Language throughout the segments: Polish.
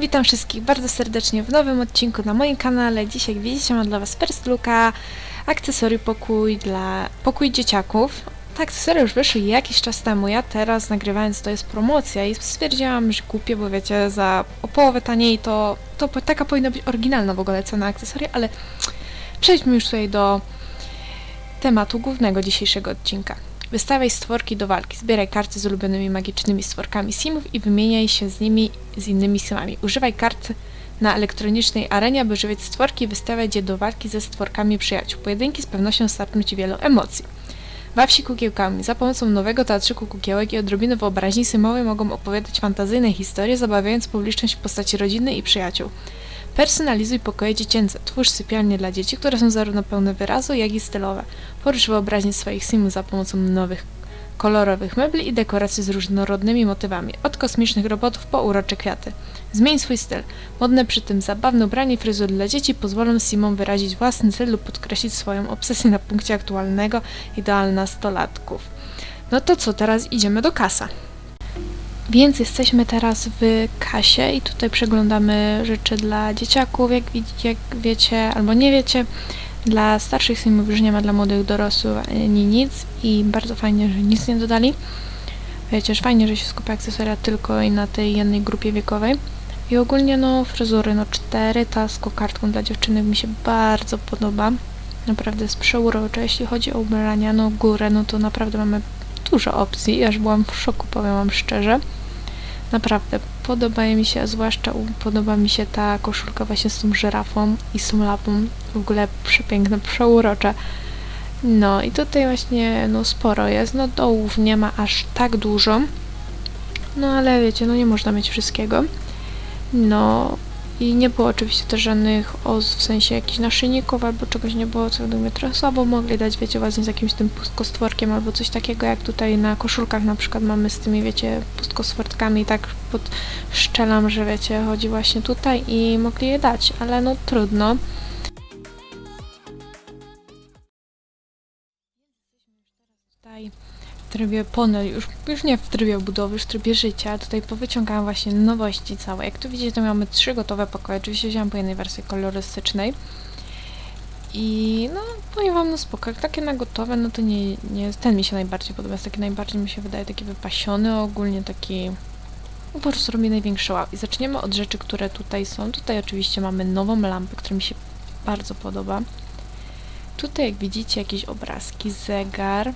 Witam wszystkich bardzo serdecznie w nowym odcinku na moim kanale. Dzisiaj, jak widzicie, mam dla Was first looka, akcesorii pokój dla pokój dzieciaków. Te akcesoria już wyszły jakiś czas temu. Ja teraz nagrywając to jest promocja i stwierdziłam, że kupię, bo wiecie, za o połowę taniej to, to taka powinna być oryginalna w ogóle cena akcesoria, ale przejdźmy już tutaj do tematu głównego dzisiejszego odcinka. Wystawiaj stworki do walki. Zbieraj karty z ulubionymi magicznymi stworkami simów i wymieniaj się z nimi z innymi simami. Używaj kart na elektronicznej arenie, aby żywić stworki i wystawiać je do walki ze stworkami przyjaciół. Pojedynki z pewnością starczą Ci wielu emocji. Baw się kukiełkami. Za pomocą nowego teatrzyku kukiełek i odrobiny wyobraźni symowie mogą opowiadać fantazyjne historie, zabawiając publiczność w postaci rodziny i przyjaciół. Personalizuj pokoje dziecięce. Twórz sypialnie dla dzieci, które są zarówno pełne wyrazu, jak i stylowe. Porusz wyobraźnię swoich simów za pomocą nowych, kolorowych mebli i dekoracji z różnorodnymi motywami. Od kosmicznych robotów po urocze kwiaty. Zmień swój styl. Modne przy tym zabawne ubranie i fryzury dla dzieci pozwolą simom wyrazić własny styl lub podkreślić swoją obsesję na punkcie aktualnego ideal nastolatków. No to co, teraz idziemy do kasa. Więc jesteśmy teraz w kasie i tutaj przeglądamy rzeczy dla dzieciaków, jak, jak wiecie albo nie wiecie. Dla starszych simów już nie ma, dla młodych dorosłych ani nic i bardzo fajnie, że nic nie dodali. Wiecie, że fajnie, że się skupia akcesoria tylko i na tej jednej grupie wiekowej. I ogólnie no fryzury, no cztery, ta z kokardką dla dziewczyny mi się bardzo podoba. Naprawdę jest przeurocze. Jeśli chodzi o ubrania, no górę, no to naprawdę mamy dużo opcji. Aż byłam w szoku, powiem wam szczerze. Naprawdę podoba mi się, a zwłaszcza podoba mi się ta koszulka właśnie z tą żyrafą i z tą lapą. W ogóle przepiękne, przeurocze. No i tutaj właśnie no sporo jest. No dołów nie ma aż tak dużo. No ale wiecie, no nie można mieć wszystkiego. No i nie było oczywiście też żadnych os, w sensie jakichś naszyjników albo czegoś nie było, co według mnie trochę słabo mogli dać, wiecie, właśnie z jakimś tym pustkostworkiem albo coś takiego, jak tutaj na koszulkach na przykład mamy z tymi, wiecie, pustkostworkami tak podszczelam, że wiecie, chodzi właśnie tutaj i mogli je dać, ale no trudno. Tutaj trybie ponad, już, już nie w trybie budowy, już w trybie życia. Tutaj powyciągałam właśnie nowości całe. Jak tu widzicie, to mamy trzy gotowe pokoje. Oczywiście wziąłam po jednej wersji kolorystycznej. I no, powiem wam, no spoko, jak takie na gotowe, no to nie, nie ten mi się najbardziej podoba, jest taki najbardziej mi się wydaje taki wypasiony, ogólnie taki, no po prostu robi największy wow. I zaczniemy od rzeczy, które tutaj są. Tutaj oczywiście mamy nową lampę, która mi się bardzo podoba. Tutaj jak widzicie jakieś obrazki, zegar,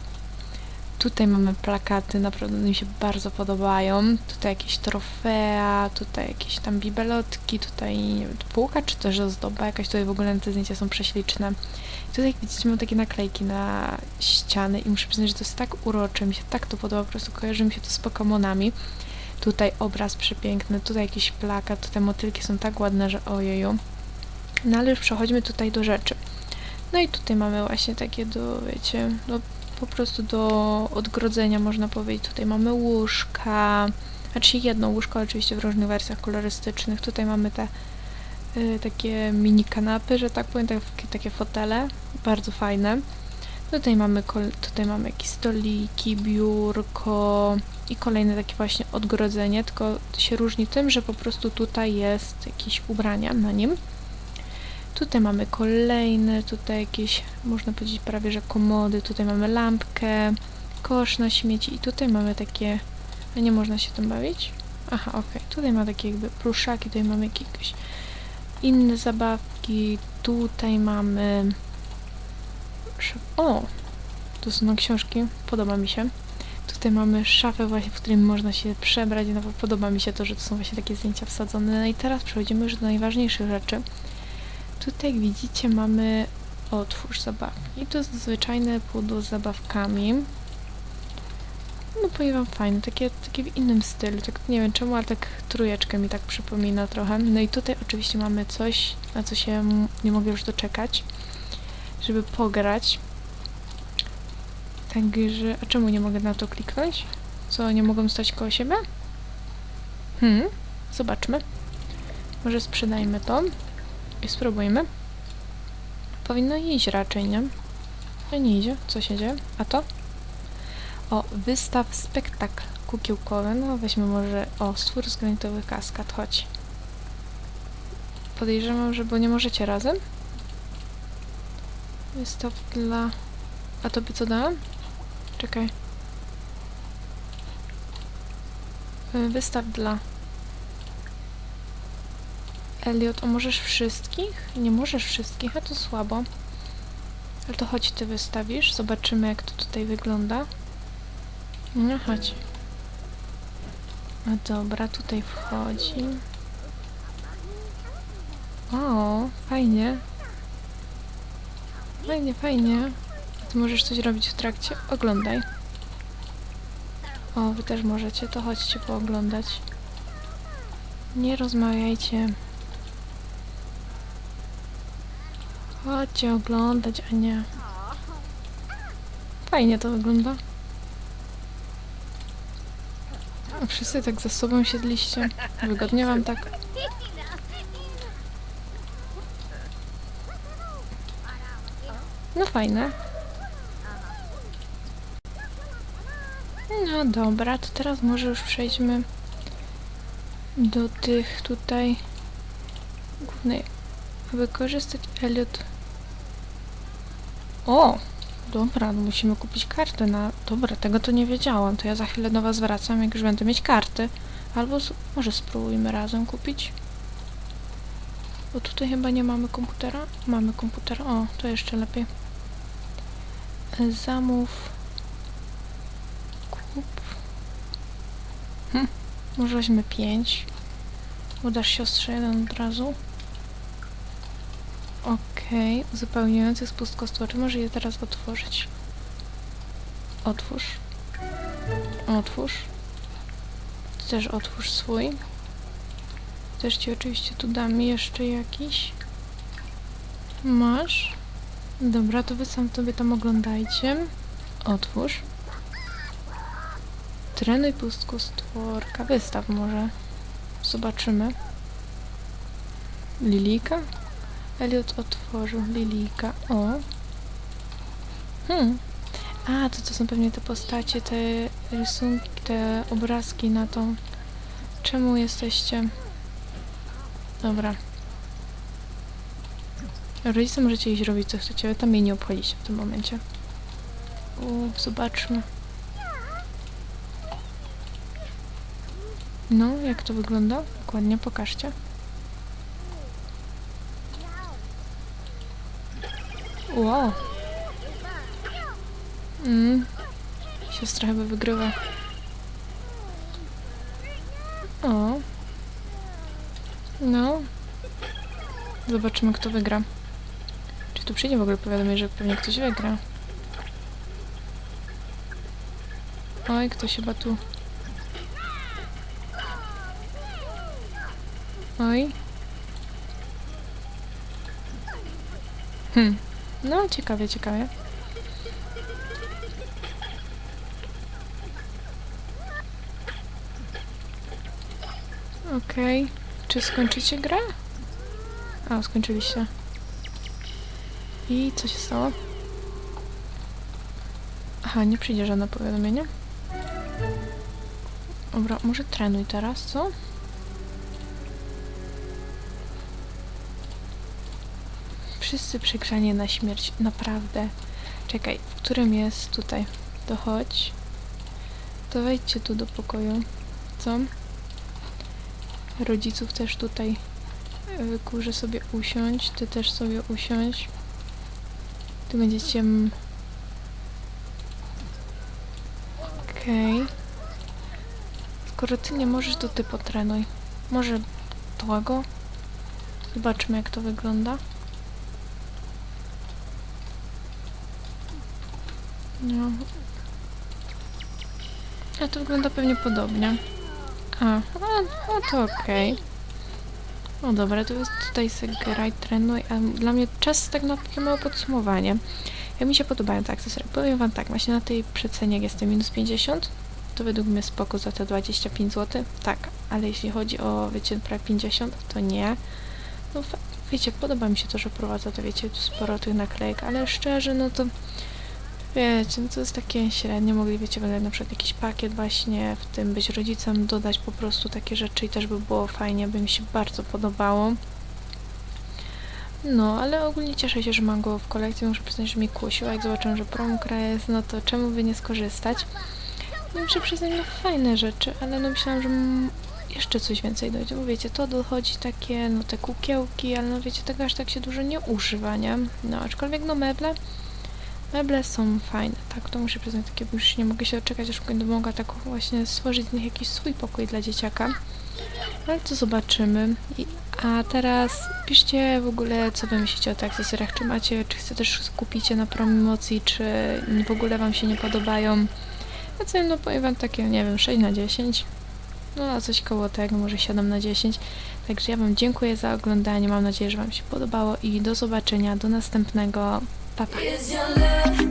Tutaj mamy plakaty, naprawdę mi się bardzo podobają. Tutaj jakieś trofea, tutaj jakieś tam bibelotki, tutaj półka czy też ozdoba jakaś, tutaj w ogóle te zdjęcia są prześliczne. I tutaj jak widzicie mam takie naklejki na ściany i muszę przyznać, że to jest tak urocze, mi się tak to podoba, po prostu kojarzy mi się to z Pokemonami. Tutaj obraz przepiękny, tutaj jakiś plakat, te motylki są tak ładne, że ojeju. No ale już przechodźmy tutaj do rzeczy. No i tutaj mamy właśnie takie do, wiecie, do po prostu do odgrodzenia, można powiedzieć. Tutaj mamy łóżka, znaczy jedno łóżko, oczywiście w różnych wersjach kolorystycznych. Tutaj mamy te y, takie mini kanapy, że tak powiem, takie, takie fotele, bardzo fajne. Tutaj mamy, tutaj mamy jakieś stoliki, biurko i kolejne takie właśnie odgrodzenie, tylko się różni tym, że po prostu tutaj jest jakieś ubrania na nim. Tutaj mamy kolejne, tutaj jakieś, można powiedzieć prawie, że komody, tutaj mamy lampkę, kosz na śmieci i tutaj mamy takie, a nie można się tym bawić? Aha, okej, tutaj ma takie jakby pluszaki, tutaj mamy jakieś inne zabawki, tutaj mamy, o, to są książki, podoba mi się. Tutaj mamy szafę właśnie, w której można się przebrać, no bo podoba mi się to, że to są właśnie takie zdjęcia wsadzone. No i teraz przechodzimy już do najważniejszych rzeczy. Tutaj jak widzicie mamy otwórz zabawki. To jest zwyczajne pudło z zabawkami. No powiem wam fajne, takie, takie w innym stylu, tak nie wiem czemu, ale tak trójeczkę mi tak przypomina trochę. No i tutaj oczywiście mamy coś, na co się nie mogę już doczekać, żeby pograć. Także, a czemu nie mogę na to kliknąć? Co, nie mogą stać koło siebie? Hmm, zobaczmy. Może sprzedajmy to. I spróbujmy. Powinno iść raczej, nie? Nie idzie. Co się dzieje? A to? O, wystaw spektakl kukiełkowy. No weźmy może... O, stwór z granitowych kaskad, chodź. podejrzewam, że bo nie możecie razem. Wystaw dla... A tobie co dałam? Czekaj. Wystaw dla... Elliot, a możesz wszystkich? Nie możesz wszystkich, a to słabo. Ale to chodź ty wystawisz, zobaczymy jak to tutaj wygląda. No chodź. No dobra, tutaj wchodzi. O, fajnie. Fajnie, fajnie. A ty możesz coś robić w trakcie? Oglądaj. O, wy też możecie, to chodźcie pooglądać. Nie rozmawiajcie. Chodźcie oglądać, a nie. Fajnie to wygląda. Wszyscy tak za sobą siedliście. Wygodnie wam tak? No fajne. No dobra, to teraz może już przejdźmy do tych tutaj głównej. Wykorzystać Elliot. O! Dobra, musimy kupić kartę na... Dobra, tego to nie wiedziałam. To ja za chwilę do was wracam, jak już będę mieć karty. Albo s- może spróbujmy razem kupić. Bo tutaj chyba nie mamy komputera. Mamy komputer. O, to jeszcze lepiej. E, Zamów. Kup. Hm. Może weźmy pięć. Udasz siostrze jeden od razu. Okej, uzupełniający spust kostłoczy. Może je teraz otworzyć. Otwórz. Otwórz. Ty też otwórz swój. Też ci oczywiście tu dam jeszcze jakiś. Masz. Dobra, to wy sam sobie tam oglądajcie. Otwórz. Trenuj pustku stworka. Wystaw może. Zobaczymy. Lilika? Elliot otworzył Lilika. O. Hmm. A, to to są pewnie te postacie, te rysunki, te obrazki na tą. Czemu jesteście? Dobra. Rodzice możecie iść robić co chcecie, ale tam mnie nie obchodzicie w tym momencie. U, zobaczmy. No, jak to wygląda? Dokładnie, pokażcie. Wow. Mm. Siostra chyba wygrywa. O. No. Zobaczymy, kto wygra. Czy tu przyjdzie w ogóle powiadomienie, że pewnie ktoś wygra? Oj, ktoś chyba tu... Oj. Hmm. No, ciekawie, ciekawie. Okej. Czy skończycie grę? A, skończyliście. I co się stało? Aha, nie przyjdzie żadne powiadomienie. Dobra, może trenuj teraz, co? Wszyscy przegrzanie na śmierć, naprawdę. Czekaj, w którym jest tutaj? To chodź. To wejdźcie tu do pokoju. Co? Rodziców też tutaj kurze sobie usiąść, ty też sobie usiąść. Tu będziecie... Okej. Skoro ty nie możesz, to ty potrenuj. Może tego? Zobaczmy jak to wygląda. No. A to wygląda pewnie podobnie. A, a, to okej. No dobra, to jest tutaj graj, trenuj, a dla mnie czas tak na takie małe podsumowanie. Jak mi się podobają te akcesoria, powiem wam tak, właśnie na tej przecenie jak jestem minus 50, to według mnie spoko za te 25 zł, tak, ale jeśli chodzi o, wiecie, prawie 50, to nie. No wiecie, podoba mi się to, że prowadza to, wiecie, sporo tych naklejek, ale szczerze, no to Wiecie, no to jest takie średnie, mogli, wiecie, będę na przykład jakiś pakiet właśnie w tym być rodzicem, dodać po prostu takie rzeczy i też by było fajnie, by mi się bardzo podobało. No, ale ogólnie cieszę się, że mam go w kolekcji. Muszę przyznać, że mi kusił. Jak zobaczyłam, że promkra jest, no to czemu by nie skorzystać? No, muszę przyznać, no fajne rzeczy, ale no myślałam, że jeszcze coś więcej dojdzie. Bo wiecie, to dochodzi takie, no te kukiełki, ale no wiecie, tego aż tak się dużo nie używa, nie? No, aczkolwiek no meble, meble są fajne, tak? To muszę przyznać, takie już nie mogę się doczekać, aż będę mogła tak właśnie stworzyć z nich jakiś swój pokój dla dzieciaka. Ale to zobaczymy. I, a teraz piszcie w ogóle, co wy myślicie o tych akcesoriach. Czy macie, czy chcecie też kupicie na promocji, czy w ogóle wam się nie podobają. Co no powiem wam takie, nie wiem, 6 na 10. No a coś koło tego, może 7 na 10. Także ja wam dziękuję za oglądanie. Mam nadzieję, że wam się podobało i do zobaczenia, do następnego. Tá bye bye.